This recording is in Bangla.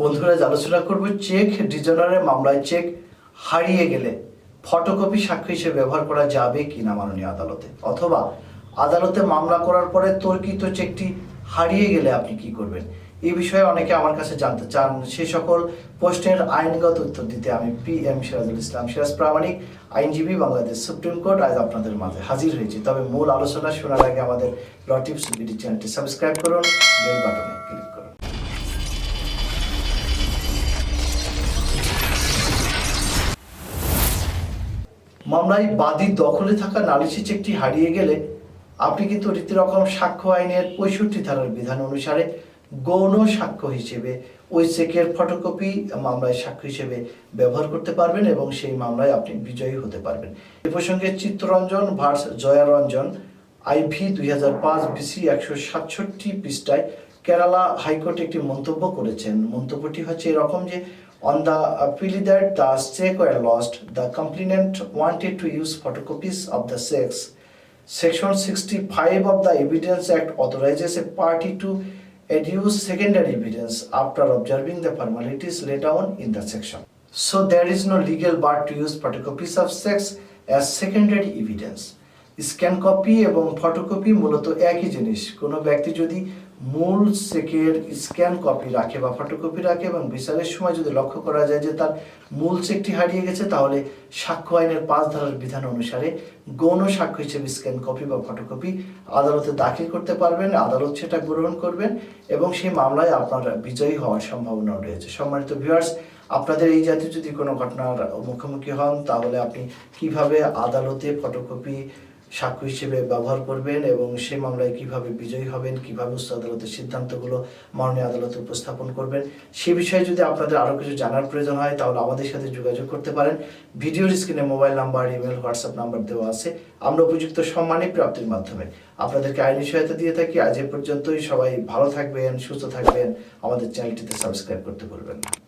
বন্ধুরা আলোচনা করব চেক ডিজনারের মামলায় চেক হারিয়ে গেলে ফটোকপি সাক্ষ্য হিসেবে ব্যবহার করা যাবে কি না মাননীয় আদালতে? অথবা আদালতে মামলা করার পরে তর্কিত চেকটি হারিয়ে গেলে আপনি কি করবেন? এই বিষয়ে অনেকে আমার কাছে জানতে চান। সে সকল প্রশ্নের আইনগত উত্তর দিতে আমি পি এম সিরাজুল ইসলাম সিরাজ প্রামাণিক, আইনজীবী, বাংলাদেশ সুপ্রিম কোর্ট। আজ আপনাদের মাঝে হাজির হয়েছি। তবে মূল আলোচনা শোনার আগে আমাদের লটিপস বিডি চ্যানেলটি সাবস্ক্রাইব করুন বেল বাটনে ক্লিক করুন। মামলায় বাদীর দখলে থাকা নালিশি চেকটি হারিয়ে গেলে আপনি কিন্তু রীতিরকম সাক্ষ্য আইনের পঁয়ষট্টি ধারার বিধান অনুসারে গৌণ সাক্ষ্য হিসেবে ওই চেকের ফটোকপি মামলায় সাক্ষ্য হিসেবে ব্যবহার করতে পারবেন এবং সেই মামলায় আপনি বিজয়ী হতে পারবেন। এ প্রসঙ্গে চিত্তরঞ্জন ভার্স জয়ারঞ্জন, আইভি দুই হাজার পাঁচ বিসি একশো সাতষট্টি পৃষ্ঠায় কেরালা হাইকোর্ট একটি মন্তব্য করেছেন মন্তব্যটি হচ্ছে এরকম যে On the plea that the stake were lost, the complainant wanted to use photocopies of the checks. Section 65 of the Evidence Act authorizes a party to adduce secondary evidence after observing the formalities laid down in the section. So there is no legal bar to use photocopies of checks as secondary evidence. Scan copy এবং ফটোকপি মূলত একই জিনিস। কোনো ব্যক্তি যদি মূল চেকের স্ক্যান কপি রাখে বা ফটোকপি রাখে এবং বিচারের সময় যদি লক্ষ্য করা যায় যে তার মূল চেকটি হারিয়ে গেছে, তাহলে সাক্ষ্য আইনের পাঁচ ধারার বিধান অনুসারে গৌণ সাক্ষ্য হিসেবে স্ক্যান কপি বা ফটোকপি আদালতে দাখিল করতে পারবেন, আদালত সেটা গ্রহণ করবেন এবং সেই মামলায় আপনার বিজয়ী হওয়ার সম্ভাবনা রয়েছে। সম্মানিত ভিউয়ার্স আপনাদের এই জাতীয় যদি কোনো ঘটনার মুখোমুখি হন, তাহলে আপনি কীভাবে আদালতে ফটোকপি সাক্ষ্য হিসেবে ব্যবহার করবেন এবং সেই মামলায় কীভাবে বিজয়ী হবেন, কীভাবে উচ্চ আদালতের সিদ্ধান্তগুলো মাননীয় আদালতে উপস্থাপন করবেন, সে বিষয়ে যদি আপনাদের আরও কিছু জানার প্রয়োজন হয়, তাহলে আমাদের সাথে যোগাযোগ করতে পারেন। ভিডিওর স্ক্রিনে mobile number, email, WhatsApp number দেওয়া আছে। আমরা উপযুক্ত সম্মানী প্রাপ্তির মাধ্যমে আপনাদেরকে আইনি সহায়তা দিয়ে থাকি। আজ এ পর্যন্তই। সবাই ভালো থাকবেন, সুস্থ থাকবেন। আমাদের চ্যানেলটিতে সাবস্ক্রাইব করতে ভুলবেন না।